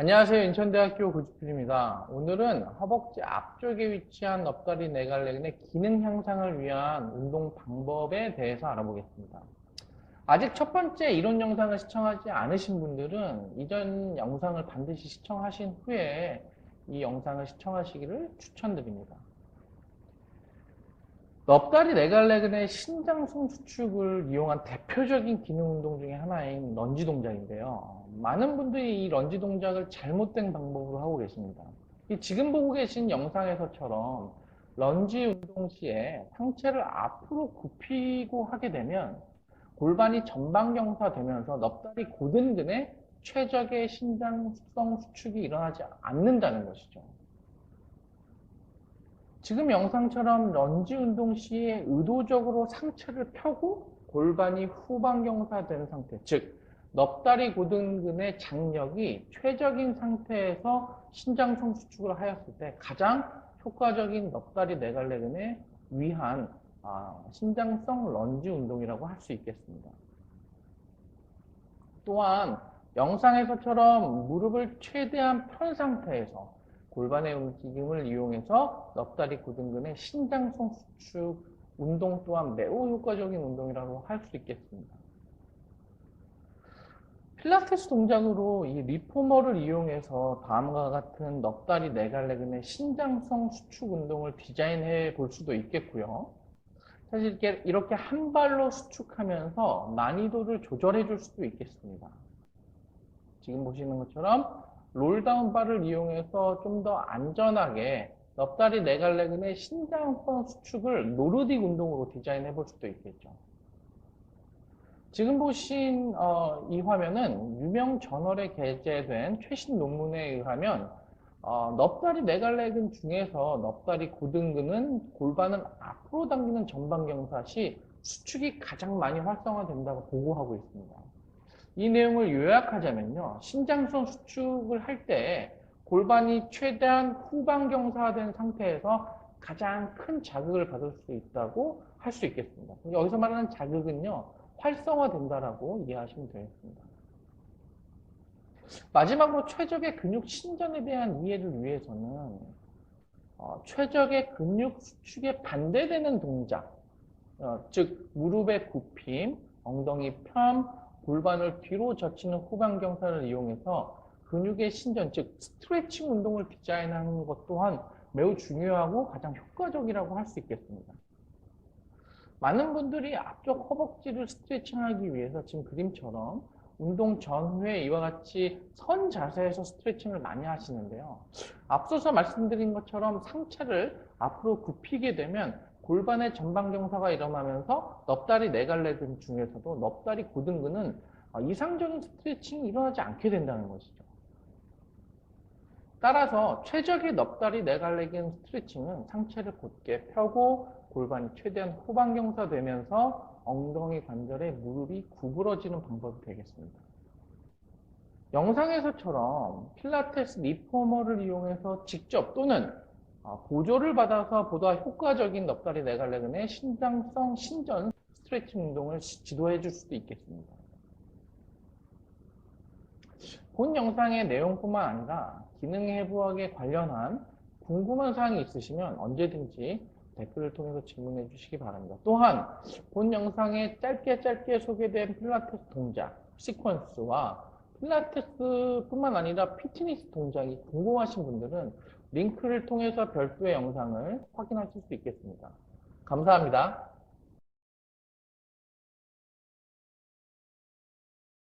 안녕하세요. 인천대학교 고지필입니다. 오늘은 허벅지 앞쪽에 위치한 넙다리 네갈래근의 기능 향상을 위한 운동 방법에 대해서 알아보겠습니다. 아직 첫 번째 이론 영상을 시청하지 않으신 분들은 이전 영상을 반드시 시청하신 후에 이 영상을 시청하시기를 추천드립니다. 넙다리 네갈래근의 신장성 수축을 이용한 대표적인 기능 운동 중에 하나인 런지 동작인데요. 많은 분들이 이 런지 동작을 잘못된 방법으로 하고 계십니다. 이 지금 보고 계신 영상에서처럼 런지 운동 시에 상체를 앞으로 굽히고 하게 되면 골반이 전방경사 되면서 넙다리 고등근에 최적의 신장성 수축이 일어나지 않는다는 것이죠. 지금 영상처럼 런지 운동 시에 의도적으로 상체를 펴고 골반이 후방경사된 상태, 즉 넙다리 고등근의 장력이 최적인 상태에서 신장성 수축을 하였을 때 가장 효과적인 넙다리 네갈래근에 위한 아, 신장성 런지 운동이라고 할 수 있겠습니다. 또한 영상에서처럼 무릎을 최대한 편 상태에서 골반의 움직임을 이용해서 넙다리 고등근의 신장성 수축 운동 또한 매우 효과적인 운동이라고 할 수 있겠습니다. 필라테스 동작으로 이 리포머를 이용해서 다음과 같은 넙다리 네갈래근의 신장성 수축 운동을 디자인해 볼 수도 있겠고요. 사실 이렇게 한 발로 수축하면서 난이도를 조절해 줄 수도 있겠습니다. 지금 보시는 것처럼 롤다운 바를 이용해서 좀 더 안전하게 넙다리 네갈래근의 신장성 수축을 노르딕 운동으로 디자인해 볼 수도 있겠죠. 지금 보신 어, 이 화면은 유명 저널에 게재된 최신 논문에 의하면 어, 넙다리 네갈래근 중에서 넙다리 고등근은 골반을 앞으로 당기는 전방경사 시 수축이 가장 많이 활성화된다고 보고하고 있습니다. 이 내용을 요약하자면요. 신장성 수축을 할 때 골반이 최대한 후방경사된 상태에서 가장 큰 자극을 받을 수 있다고 할 수 있겠습니다. 여기서 말하는 자극은요. 활성화된다라고 이해하시면 되겠습니다. 마지막으로 최적의 근육 신전에 대한 이해를 위해서는 어, 최적의 근육 수축에 반대되는 동작, 어, 즉 무릎의 굽힘, 엉덩이 편, 골반을 뒤로 젖히는 후방경사를 이용해서 근육의 신전, 즉 스트레칭 운동을 디자인하는 것 또한 매우 중요하고 가장 효과적이라고 할 수 있겠습니다. 많은 분들이 앞쪽 허벅지를 스트레칭하기 위해서 지금 그림처럼 운동 전후에 이와 같이 선 자세에서 스트레칭을 많이 하시는데요. 앞서서 말씀드린 것처럼 상체를 앞으로 굽히게 되면 골반의 전방경사가 일어나면서 넙다리 네갈래 근 중에서도 넙다리 고등근은 이상적인 스트레칭이 일어나지 않게 된다는 것이죠. 따라서 최적의 넙다리 네갈래근 스트레칭은 상체를 곧게 펴고 골반이 최대한 후방경사 되면서 엉덩이 관절에 무릎이 구부러지는 방법이 되겠습니다. 영상에서처럼 필라테스 리포머를 이용해서 직접 또는 보조를 받아서 보다 효과적인 넙다리 네갈래근의 신장성 신전 스트레칭 운동을 지도해 줄 수도 있겠습니다. 본 영상의 내용뿐만 아니라 기능 해부학에 관련한 궁금한 사항이 있으시면 언제든지 댓글을 통해서 질문해 주시기 바랍니다. 또한 본 영상에 짧게 짧게 소개된 필라테스 동작, 시퀀스와 필라테스뿐만 아니라 피트니스 동작이 궁금하신 분들은 링크를 통해서 별도의 영상을 확인하실 수 있겠습니다. 감사합니다.